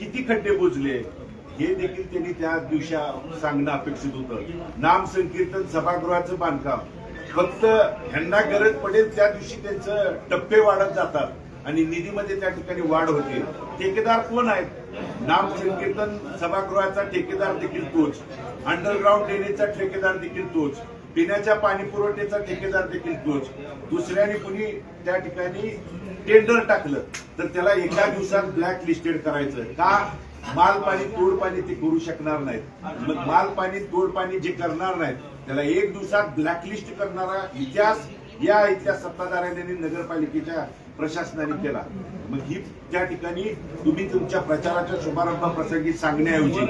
किती खड्डे बुजले हे देखील त्यांनी त्या दिवशी सांगणं अपेक्षित होतं. नाम संकीर्तन सभागृहाचं बांधकाम. फक्त ह्यांना गरज पडेल त्या दिवशी त्यांचं टप्पे वाढत जातात आणि निधीमध्ये त्या ठिकाणी वाढ होते. ठेकेदार कोण आहेत? नाम संकीर्तन सभागृहाचा ठेकेदार देखील तोच. अंडरग्राऊंड लेणीचा ठेकेदार देखील तोच. पिण्याच्या पाणी पुरवठ्याचा ठेकेदार देखील तोच. दुसऱ्याने कुणी त्या ठिकाणी टेंडर टाकलं तर त्याला एका दिवसात ब्लॅक लिस्टेड करायचं का? माल पाणी तोड पाणी ते करू शकणार नाहीत. मग माल पाणी तोड पाणी जे करणार नाहीत त्याला एक दिवसात ब्लॅकलिस्ट करणारा इतिहास या इथल्या सत्ताधाऱ्यांनी नगरपालिकेच्या प्रशासनाने केला. मग ही त्या ठिकाणी तुम्ही तुमच्या प्रचाराच्या शुभारंभाप्रसंगी सांगण्याऐवजी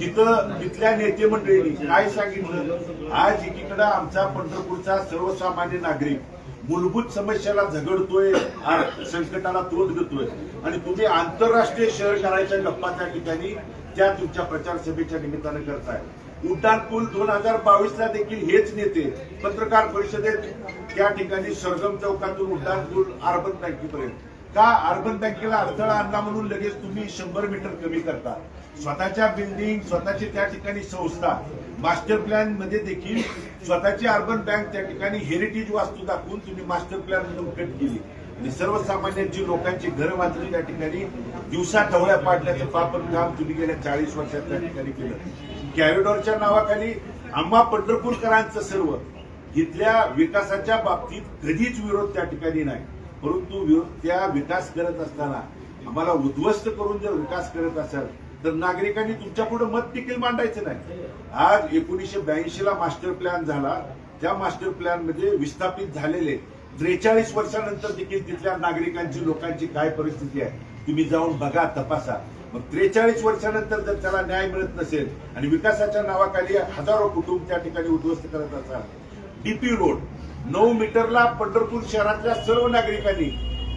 तिथं तिथल्या नेते मंडळींनी काय सांगितलं? आज एकीकडे आमचा पंढरपूरचा सर्वसामान्य नागरिक मूलभूत समस्याला झगडतोय संकटाला तोंड देतोय. आणि तुम्ही आंतरराष्ट्रीय शहर करायच्या गप्पा त्या ठिकाणी त्या तुमच्या प्रचार सभेच्या निमित्तानं करताय. उड्डाण पूल दोन हजार बावीस ला देखील हेच नेते पत्रकार परिषदेत त्या ठिकाणी सरगम चौकातून उड्डाण पूल अर्बन बँकेपर्यंत. का अर्बन बँकेला अडथळा आणला म्हणून लगेच तुम्ही शंभर मीटर कमी करता? स्वतःच्या बिल्डिंग स्वतःची त्या ठिकाणी संस्था मास्टर प्लॅनमध्ये देखील स्वतःची अर्बन बँक त्या ठिकाणी हेरिटेज वास्तू दाखवून तुम्ही मास्टर प्लॅन मधून कट केली. आणि सर्वसामान्यांची लोकांची घरं वाचली त्या ठिकाणी दिवसा ढवळ्या पाडण्याचं पापन काम तुम्ही गेल्या चाळीस वर्षात त्या ठिकाणी केलं. कॅरिडॉरच्या नावाखाली आम्हा पंढरपूरकरांचं सर्व इथल्या विकासाच्या बाबतीत कधीच विरोध त्या ठिकाणी नाही. परंतु विरोध- त्या विकास करत असताना आम्हाला उद्ध्वस्त करून जर विकास करत असाल तर नागरिकांनी तुमच्यापुढे मत देखील मांडायचं नाही. आज एकोणीसशे ब्याऐंशी ला मास्टर प्लॅन झाला. त्या मास्टर प्लॅनमध्ये विस्थापित झालेले त्रेचाळीस वर्षानंतर देखील तिथल्या नागरिकांची लोकांची काय परिस्थिती आहे तुम्ही जाऊन बघा तपासा. मग त्रेचाळीस वर्षानंतर जर त्याला न्याय मिळत नसेल आणि विकासाच्या नावाखाली हजारो कुटुंब त्या ठिकाणी उद्ध्वस्त करत असाल डीपी रोड नऊ मीटरला पंढरपूर शहरातल्या सर्व नागरिकांनी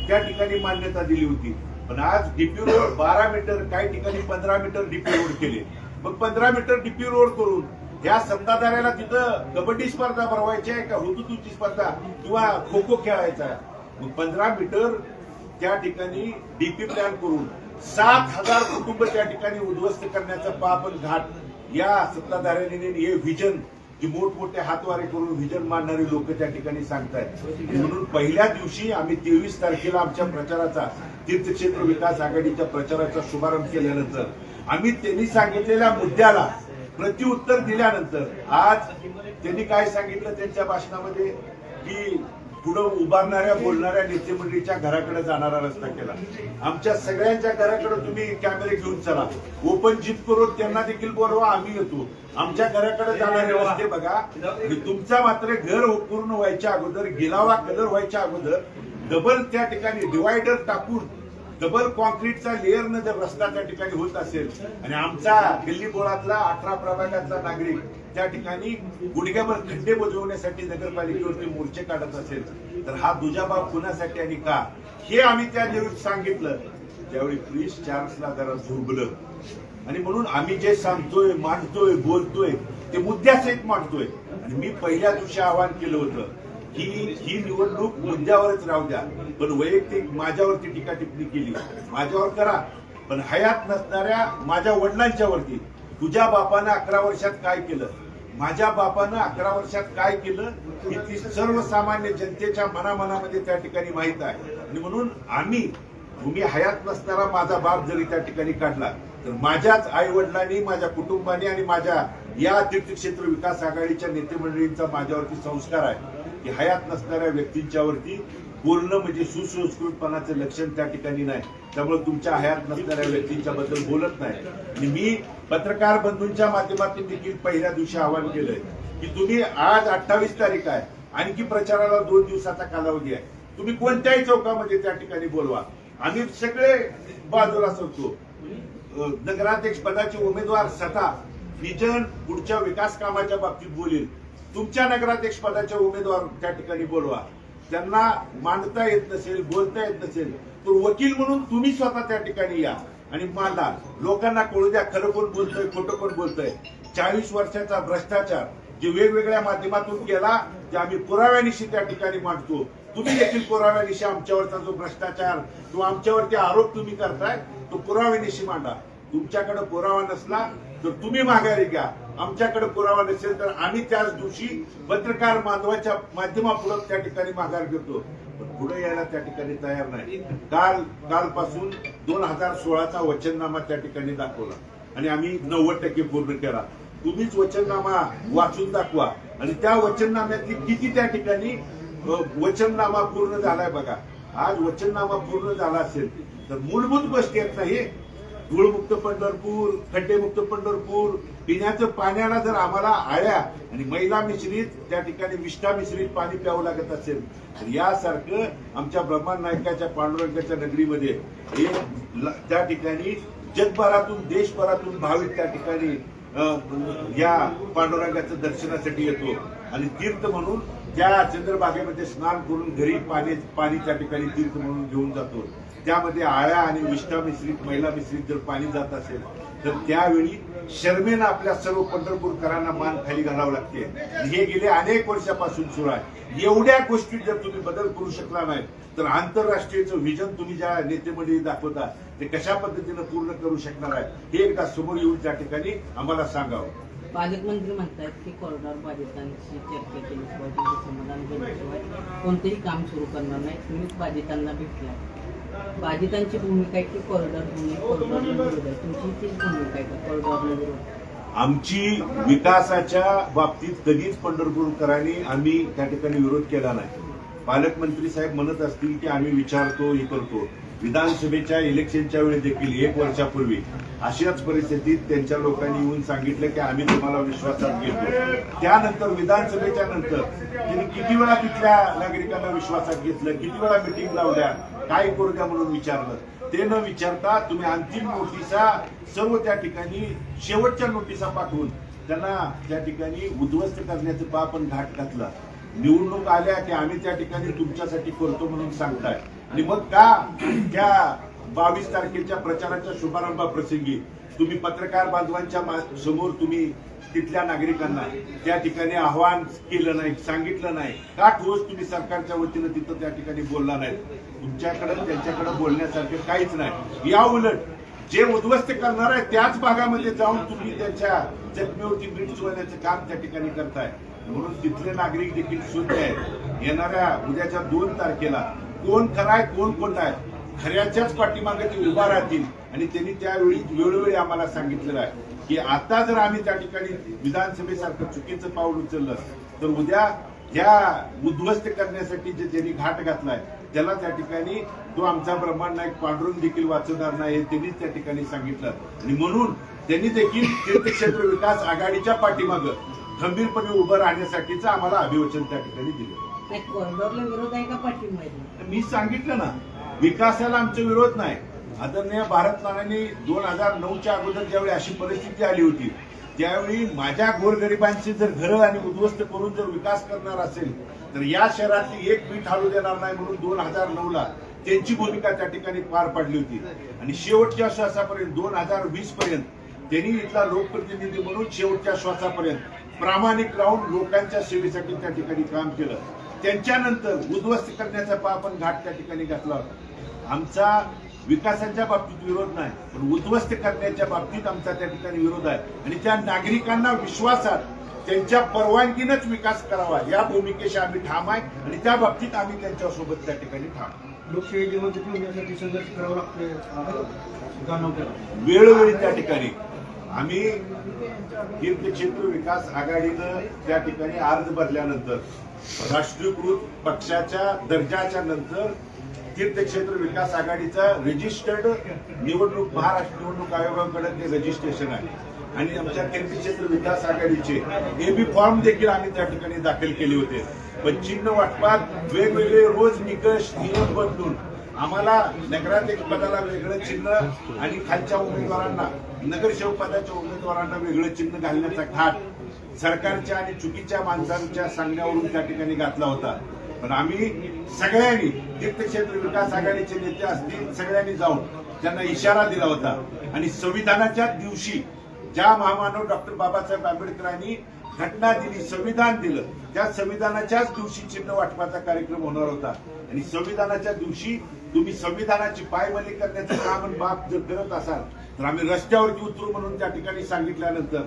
त्या ठिकाणी मान्यता दिली होती. पण आज डीपी रोड बारा मीटर काही ठिकाणी पंधरा मीटर डीपी रोड केले. मग पंधरा मीटर डीपी रोड करून या सत्ताधाऱ्याला तिथं कबड्डी स्पर्धा भरवायची आहे का हुतुतूची स्पर्धा किंवा खो खो खेळायचा आहे? पंधरा मीटर त्या ठिकाणी डीपी प्लॅन करून सात हजार कुटुंब त्या ठिकाणी उद्ध्वस्त करण्याचा पापन घाट या सत्ताधाऱ्यांनी हे व्हिजन जी मोठमोठे हातवारे करून व्हिजन मांडणारे लोक त्या ठिकाणी सांगतायत. म्हणून पहिल्या दिवशी आम्ही तेवीस तारखेला आमच्या प्रचाराचा तीर्थक्षेत्र विकास आघाडीच्या प्रचाराचा शुभारंभ केल्यानंतर आम्ही त्यांनी सांगितलेल्या मुद्द्याला प्रत्युत्तर दिल्यानंतर आज त्यांनी काय सांगितलं? त्यांच्या भाषणामध्ये की पुढं उभारणाऱ्या बोलणाऱ्या नेतेमंडळीच्या घराकडे जाणारा रस्ता केला. आमच्या सगळ्यांच्या घराकडे तुम्ही कॅमेरे घेऊन चला. ओपन जीप करून त्यांना देखील बोलवा आम्ही येतो. आमच्या घराकडे जाणारे रस्ते बघा. तुमचा मात्र घर पूर्ण व्हायच्या अगोदर गिलावा कलर व्हायच्या अगोदर डबल त्या ठिकाणी डिवायडर टाकून डबल कॉन्क्रीटचा लेअरनं जर रस्ता त्या ठिकाणी होत असेल आणि आमचा दिल्ली बोळातला अठरा प्रभागातला नागरिक त्या ठिकाणी गुडघ्यावर खड्डे बुजवण्यासाठी नगरपालिकेवरती मोर्चे काढत असेल तर हा दुजाभाव कुणासाठी आणि का? हे आम्ही त्या निरुद्ध सांगितलं. त्यावेळी पोलीस चार्जला जरा झोबलं आणि म्हणून आम्ही जे सांगतोय मांडतोय बोलतोय ते मुद्द्यासहित मांडतोय. आणि मी पहिल्या दिवशी आवाहन केलं होतं की ही निवडणूक मुद्द्यावरच राहू द्या. पण वैयक्तिक माझ्यावरती टीका टिप्पणी केली. माझ्यावर करा. पण हयात नसणाऱ्या माझ्या वडिलांच्यावरती तुझ्या बापानं अकरा वर्षात काय केलं? माझ्या बापानं अकरा वर्षात काय केलं? हे ती सर्वसामान्य जनतेच्या मनामनामध्ये त्या ठिकाणी माहीत आहे. आणि म्हणून आम्ही तुम्ही हयात नसणारा माझा बाप जरी त्या ठिकाणी काढला तर माझ्याच आई वडिलांनी माझ्या कुटुंबाने आणि माझ्या या तीर्थक्षेत्र विकास आघाडीच्या नेतेमंडळींचा माझ्यावरती संस्कार आहे. की हयात नसणाऱ्या व्यक्तींच्यावरती बोलणं म्हणजे सुसंस्कृतपणाचं लक्षण त्या ठिकाणी नाही. त्यामुळे तुमच्या हयात नसणाऱ्या व्यक्तींच्या बद्दल बोलत नाही. आणि मी पत्रकार बंधूंच्या माध्यमातून देखील पहिल्या दिवशी आवाहन केलंय की तुम्ही आज अठ्ठावीस तारीख आहे. आणखी प्रचाराला दोन दिवसाचा कालावधी आहे. तुम्ही कोणत्याही चौकामध्ये त्या ठिकाणी बोलवा. आम्ही सगळे बाजूला सरतो नगराध्यक्ष पदाचे उमेदवार स्वतः विजन पुढच्या विकास कामाच्या बाबतीत बोलेल. तुमच्या नगराध्यक्ष पदाचे उमेदवार त्या ठिकाणी बोलवा. त्यांना मांडता येत नसेल बोलता येत नसेल तर वकील म्हणून तुम्ही स्वतः त्या ठिकाणी या आणि मांडा. लोकांना कळू द्या खरं कोण बोलतोय खोटं कोण बोलतोय. चाळीस वर्षाचा भ्रष्टाचार जे वेगवेगळ्या माध्यमातून केला जे आम्ही पुराव्यानिशी त्या ठिकाणी मांडतो. तुम्ही देखील पुराव्यानिशी आमच्यावरचा जो भ्रष्टाचार किंवा आमच्यावरती आरोप तुम्ही करताय तो पुराव्यानिशी मांडा. तुमच्याकडे पुरावा नसला तर तुम्ही माघारी घ्या. आमच्याकडे पुरावा नसेल तर आम्ही त्याच दिवशी पत्रकार बांधवाच्या माध्यमापुढे त्या ठिकाणी माघार घेतो. पण पुढे यायला त्या ठिकाणी तयार नाही. काल कालपासून दोन हजार सोळाचा वचननामा त्या ठिकाणी दाखवला. आणि आम्ही नव्वद टक्के पूर्ण केला. तुम्हीच वचननामा वाचून दाखवा. आणि त्या वचननाम्यातली किती त्या ठिकाणी वचननामा पूर्ण झालाय बघा. आज वचननामा पूर्ण झाला असेल तर मूलभूत गोष्टी आहेत नाही धूळमुक्त पंढरपूर खड्डेमुक्त पंढरपूर पिण्याचं पाण्याला जर आम्हाला आळ्या आणि मैला मिश्रित त्या ठिकाणी विष्ठा मिश्रित पाणी प्यावं लागत असेल तर यासारखं आमच्या ब्रह्मांड नायकाच्या पांडुरंगाच्या नगरीमध्ये हे त्या ठिकाणी जगभरातून देशभरातून भाविक त्या ठिकाणी या पांडुरंगाचं दर्शनासाठी येतो. आणि तीर्थ म्हणून त्या चंद्रभागेमध्ये स्नान करून घरी पाणी पाणी त्या ठिकाणी तीर्थ म्हणून घेऊन जातो. त्यामध्ये आळ्या आणि विष्ठा मिश्रित महिला मिश्रित जर पाणी जात असेल तर त्यावेळी शर्मेनं आपल्या सर्व पंढरपूरकरांना मान खाली घालावं लागते. हे गेले अनेक वर्षापासून सुरू आहे. एवढ्या गोष्टी जर तुम्ही बदल करू शकला नाही तर आंतरराष्ट्रीयचं व्हिजन तुम्ही ज्या नेतेमध्ये दाखवता ते कशा पद्धतीनं पूर्ण करू शकणार आहे हे एकदा समोर येऊन त्या ठिकाणी आम्हाला सांगावं. पालकमंत्री म्हणतात की कॉरिडॉर बाधितांशी चर्चा केली समाधान कोणतेही काम सुरू करणार नाही तुम्हीच बाधितांना भेटला बाधितांची भूमिका आहे की कॉरिडॉर तुमची तीच भूमिका आहे का? आमची विकासाच्या बाबतीत कधीच पंढरपूरकरांनी आम्ही त्या ठिकाणी विरोध केला नाही. पालकमंत्री साहेब म्हणत असतील की आम्ही विचारतो हे करतो. विधानसभेच्या इलेक्शनच्या वेळी देखील एक वर्षापूर्वी अशाच परिस्थितीत त्यांच्या लोकांनी येऊन सांगितलं की आम्ही तुम्हाला विश्वासात घेतो. त्यानंतर विधानसभेच्या नंतर त्यांनी किती वेळा तिथल्या नागरिकांना विश्वासात घेतलं? किती वेळा मिटिंग लावल्या? काय करू द्या म्हणून विचारलं? ते न विचारता तुम्ही अंतिम नोटिसा सर्व त्या ठिकाणी शेवटच्या नोटिसा पाठवून त्यांना त्या ठिकाणी उद्ध्वस्त करण्याचं पापण घाट घातला. निवडणूक आल्या की आम्ही त्या ठिकाणी तुमच्यासाठी करतो म्हणून सांगताय. आणि मग का त्या बावीस तारखेच्या प्रचाराच्या शुभारंभाप्रसंगी तुम्ही पत्रकार बांधवांच्या समोर तुम्ही तिथल्या नागरिकांना त्या ठिकाणी आव्हान केलं नाही सांगितलं नाही. का ठोस तुम्ही सरकारच्या वतीनं तिथं त्या ठिकाणी बोलला नाही? तुमच्याकडे त्यांच्याकडे बोलण्यासारखं काहीच नाही. या उलट जे उद्ध्वस्त करणार आहे त्याच भागामध्ये जाऊन तुम्ही त्यांच्या जखमेवरती मीठ चोळण्याचं काम त्या ठिकाणी करताय. म्हणून तिथले नागरिक देखील शुद्ध आहेत. येणाऱ्या उद्याच्या दोन तारखेला कोण खराय कोण खोटा आहे खऱ्याच्याच पाठीमागे ते उभा राहतील. आणि त्यांनी त्यावेळी वेळोवेळी आम्हाला सांगितलेलं आहे की आता जर आम्ही त्या ठिकाणी विधानसभेसारखं चुकीचं पाऊल उचललं तर उद्या या उद्ध्वस्त करण्यासाठी जे ज्यांनी घाट घातलाय त्याला त्या ठिकाणी तो आमचा ब्रह्मांड नायक पांडुरंग देखील वाचवणार नाही हे त्यांनीच त्या ठिकाणी सांगितलं. आणि म्हणून त्यांनी देखील तीर्थक्षेत्र विकास आघाडीच्या पाठीमागं खंबीरपणे उभं राहण्यासाठीचं आम्हाला अभिवचन त्या ठिकाणी दिलं. कॉरिडॉरला विरोध आहे का पाठिंबा मी सांगितलं ना विकासाला आमचा विरोध नाही. आदरणीय भारत नानांनी दोन हजार नऊच्या अगोदर ज्यावेळी अशी परिस्थिती आली होती त्यावेळी माझ्या गोरगरिबांची जर घरं आणि उद्ध्वस्त करून जर विकास करणार असेल तर या शहरातली एक पीठ हलू देणार नाही म्हणून दोन हजार नऊ ला त्यांची भूमिका त्या ठिकाणी पार पाडली होती. आणि शेवटच्या श्वासापर्यंत दोन हजार वीस पर्यंत त्यांनी इथला लोकप्रतिनिधी म्हणून शेवटच्या श्वासापर्यंत प्रामाणिक राहून लोकांच्या सेवेसाठी त्या ठिकाणी काम केलं. त्यांच्यानंतर उद्ध्वस्त करण्याचा आपण घाट त्या ठिकाणी घातला होता. आमचा विकासाच्या बाबतीत विरोध नाही पण उद्ध्वस्त करण्याच्या बाबतीत आमचा त्या ठिकाणी विरोध आहे. आणि त्या नागरिकांना विश्वासात त्यांच्या परवानगीनंच विकास करावा या भूमिकेशी आम्ही ठाम आहे आणि त्या बाबतीत आम्ही त्यांच्यासोबत त्या ठिकाणी ठाम. लोकशाही ठेवण्यासाठी संघर्ष करावा वेळोवेळी त्या ठिकाणी. आम्ही तीर्थक्षेत्र विकास आघाडीनं त्या ठिकाणी अर्ज भरल्यानंतर राष्ट्रीयकृत पक्षाच्या दर्जाच्या नंतर तीर्थक्षेत्र विकास आघाडीचा रजिस्टर्ड निवडणूक महाराष्ट्र निवडणूक आयोगाकडे ते रजिस्ट्रेशन आहे. आणि आमच्या तीर्थक्षेत्र विकास आघाडीचे एबी फॉर्म देखील आम्ही त्या ठिकाणी दाखल केले होते. पण चिन्ह वाटपात वेगवेगळे रोज निकष नियम बदलून आम्हाला नगराध्यक्ष पदाला वेगळं चिन्ह आणि खालच्या उमेदवारांना नगरसेवक पदाच्या उमेदवारांना वेगळं चिन्ह घालण्याचा घाट सरकारच्या आणि चुकीच्या माणसांच्या सांगण्यावरून त्या ठिकाणी घातला होता. पण आम्ही सगळ्यांनी तीर्थक्षेत्र विकास आघाडीचे नेते असतील सगळ्यांनी जाऊन त्यांना इशारा दिला होता. आणि संविधानाच्या दिवशी ज्या महामानव डॉक्टर बाबासाहेब आंबेडकरांनी घटना दिली संविधान दिलं त्या संविधानाच्याच दिवशी चिन्ह वाटपाचा कार्यक्रम होणार होता. आणि संविधानाच्या दिवशी तुम्ही संविधानाची पायमली करण्याचं काम बाप जर करत असाल तर आम्ही रस्त्यावरती उतरू म्हणून त्या ठिकाणी सांगितल्यानंतर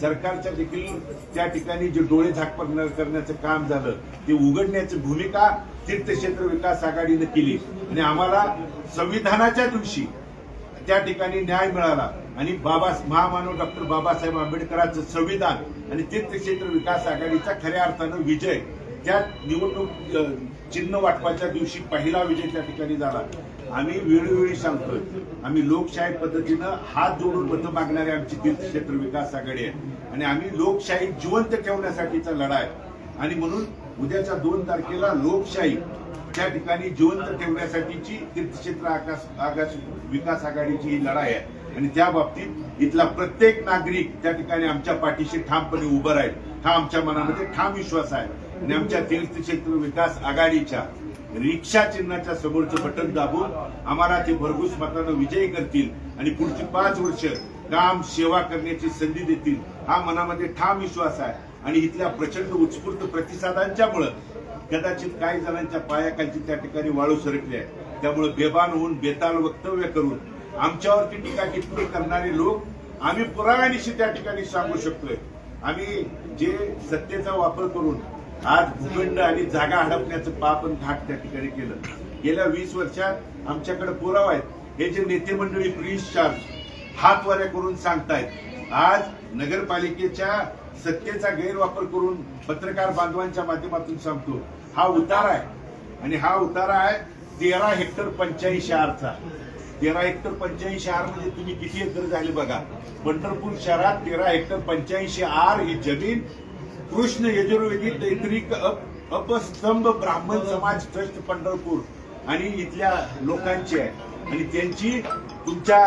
सरकारच्या देखील त्या ठिकाणी जे डोळे झाकपण करण्याचं काम झालं ते उघडण्याची भूमिका तीर्थक्षेत्र विकास आघाडीनं केली. आणि आम्हाला संविधानाच्या दिवशी त्या ठिकाणी न्याय मिळाला. आणि बाबा महामानव डॉक्टर बाबासाहेब आंबेडकरांचं संविधान आणि तीर्थक्षेत्र विकास आघाडीचा खऱ्या अर्थानं विजय त्या निवडणूक चिन्ह वाटपाच्या दिवशी पहिला विजय त्या ठिकाणी झाला. आम्ही वेळोवेळी सांगतोय. आम्ही लोकशाही पद्धतीनं हात जोडून मतं मागणारी आमची तीर्थक्षेत्र विकास आघाडी आहे. आणि आम्ही लोकशाही जिवंत ठेवण्यासाठीचा लढा आहे. आणि म्हणून उद्याच्या दोन तारखेला लोकशाही त्या ठिकाणी जिवंत ठेवण्यासाठीची तीर्थक्षेत्र आकाश आकाश विकास आघाडीची ही लढाई आहे. आणि त्या बाबतीत इथला प्रत्येक नागरिक त्या ठिकाणी आमच्या पाठीशी ठामपणे उभं राहील. हा आमच्या मनामध्ये ठाम विश्वास आहे. आणि आमच्या तीर्थक्षेत्र विकास आघाडीच्या रिक्षा चिन्हाच्या समोरचं बटन दाबून आम्हाला ते भरघोस मतानं विजयी करतील आणि पुढची पाच वर्ष काम सेवा करण्याची संधी देतील हा मनामध्ये ठाम विश्वास आहे. आणि इथल्या प्रचंड उत्स्फूर्त प्रतिसादांच्यामुळं कदाचित काही जणांच्या पायाखालची त्या ठिकाणी वाळू सरकली आहे त्यामुळे बेबान होऊन बेताल वक्तव्य करून आमच्यावरती टीका टिप्पणी करणारे लोक आम्ही पुराव्यानिशी त्या ठिकाणी सांगू शकतोय. आम्ही जे सत्तेचा वापर करून आज भूखंड आणि जागा हडपण्याचं पाप आणि घाट त्या ठिकाणी केलं. गेल्या वीस वर्षात आमच्याकडे पुरावा आहेत. हे जे नेते मंडळी प्रिन्स चार्ज हातवाऱ्या करून सांगतायत आज नगरपालिकेच्या सत्तेचा गैरवापर करून पत्रकार बांधवांच्या माध्यमातून सांगतो. हा उतारा आहे. आणि हा उतारा आहे तेरा हेक्टर पंच्याऐंशी आरचा. तेरा हेक्टर पंच्याऐंशी आर म्हणजे तुम्ही किती एकर झाले बघा. पंढरपूर शहरात तेरा हेक्टर पंच्याऐंशी आर ही जमीन कृष्ण यजुर्वेदी तैत्रिक अपस्तंभ ब्राह्मण समाज ट्रस्ट पंढरपूर आणि इथल्या लोकांची आहे. आणि त्यांची तुमच्या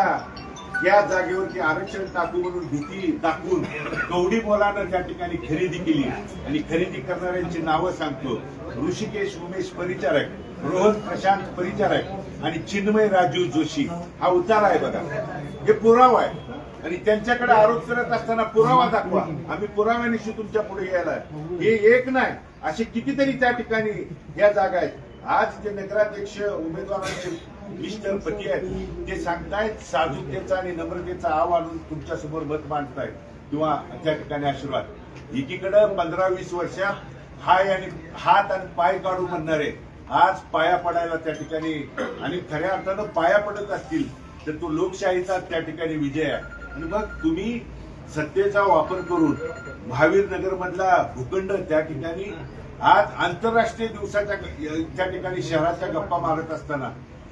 या जागेवरती आरक्षण टाकू म्हणून भीती दाखवून कवडी मोलानं त्या ठिकाणी खरेदी केली. आणि खरेदी करणाऱ्यांची नावं सांगतो. ऋषिकेश उमेश परिचारक रोहन प्रशांत परिचारक आणि चिन्मय राजू जोशी. हा उतारा आहे बघा. हे पुरावा आहे. आणि त्यांच्याकडे आरोप करत असताना पुरावा दाखवा. आम्ही पुराव्यानिशी तुमच्यापुढे यायला हे एक नाही असे कितीतरी त्या ठिकाणी या जागा आहेत. आज जे नगराध्यक्ष उमेदवारांचे मिस्टर पती आहेत ते सांगतायत साजूकतेचा आणि नम्रतेचा आव आणून तुमच्यासमोर मत मांडतायत किंवा त्या ठिकाणी आशीर्वाद. एकीकडे पंधरा वीस वर्षात हाय आणि हात आणि पाय काढू म्हणणारे आज पाया पडायला त्या ठिकाणी आणि खऱ्या अर्थानं पाया पडत असतील तर तो लोकशाहीचा त्या ठिकाणी विजय आहे. आणि मग तुम्ही सत्तेचा वापर करून महावीर नगर मधला भूखंड त्या ठिकाणी आज आंतरराष्ट्रीय दिवसाच्या त्या ठिकाणी शहराच्या गप्पा मारत असताना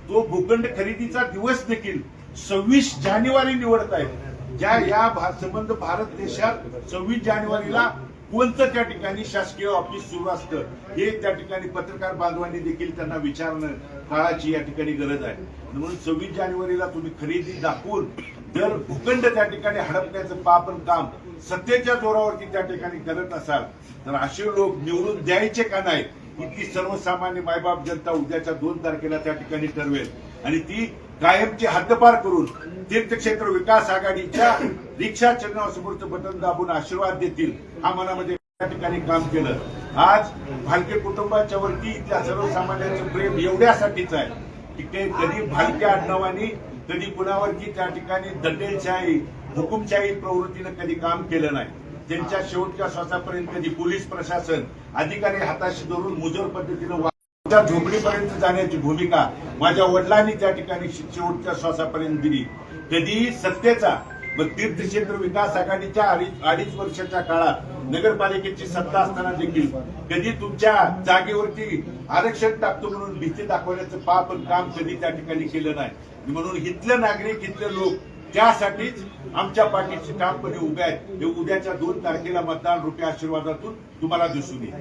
तो भूखंड खरेदीचा दिवस देखील सव्वीस जानेवारी निवडत आहे. ज्या या भा- संबंध भारत देशात सव्वीस जानेवारीला कोणतं त्या ठिकाणी शासकीय ऑफिस सुरू असतं हे त्या ठिकाणी पत्रकार बांधवांनी देखील त्यांना विचारणं काळाची या ठिकाणी गरज आहे. म्हणून सव्वीस जानेवारीला तुम्ही खरेदी दाखवून जर भूखंड त्या ठिकाणी हडपण्याचं पापन काम सत्तेच्या जोरावरती त्या ठिकाणी करत असाल तर असे लोक निवडून द्यायचे का नाही इतकी सर्वसामान्य मायबाप जनता उद्याच्या दोन तारखेला त्या ठिकाणी ठरवेल. आणि ती कायमची हद्दपार करून तीर्थक्षेत्र विकास आघाडीच्या रिक्षा चरणासमोरचं बटन दाबून आशीर्वाद देतील हा मनामध्ये त्या ठिकाणी काम केलं. आज भालके कुटुंबाच्या वरती इथल्या सर्वसामान्यांचं प्रेम एवढ्यासाठीच आहे की ते कधी भालक्या आडनावानी कधी कुणावरती त्या ठिकाणी दंडेलशाही हुकुमशाही प्रवृत्तीनं कधी काम केलं नाही. त्यांच्या शेवटच्या श्वासापर्यंत कधी पोलीस प्रशासन अधिकारी हाताशी धरून मुजोर पद्धतीनं झोपडीपर्यंत जाण्याची भूमिका माझ्या वडिलांनी त्या ठिकाणी शेवटच्या श्वासापर्यंत दिली. कधी सत्तेचा मग तीर्थक्षेत्र विकास आघाडीच्या अडीच वर्षाच्या काळात नगरपालिकेची सत्ता असताना देखील कधी तुमच्या जागेवरती आरक्षण टाकतो म्हणून भीती दाखवण्याचं पाप काम कधी त्या ठिकाणी केलं नाही. म्हणून इथले नागरिक इथले लोक त्यासाठीच आमच्या पाठीशी ठामपणे उभे आहेत. हे उद्याच्या दोन तारखेला मतदान रुपये आशीर्वादातून तुम्हाला दिसून येईल.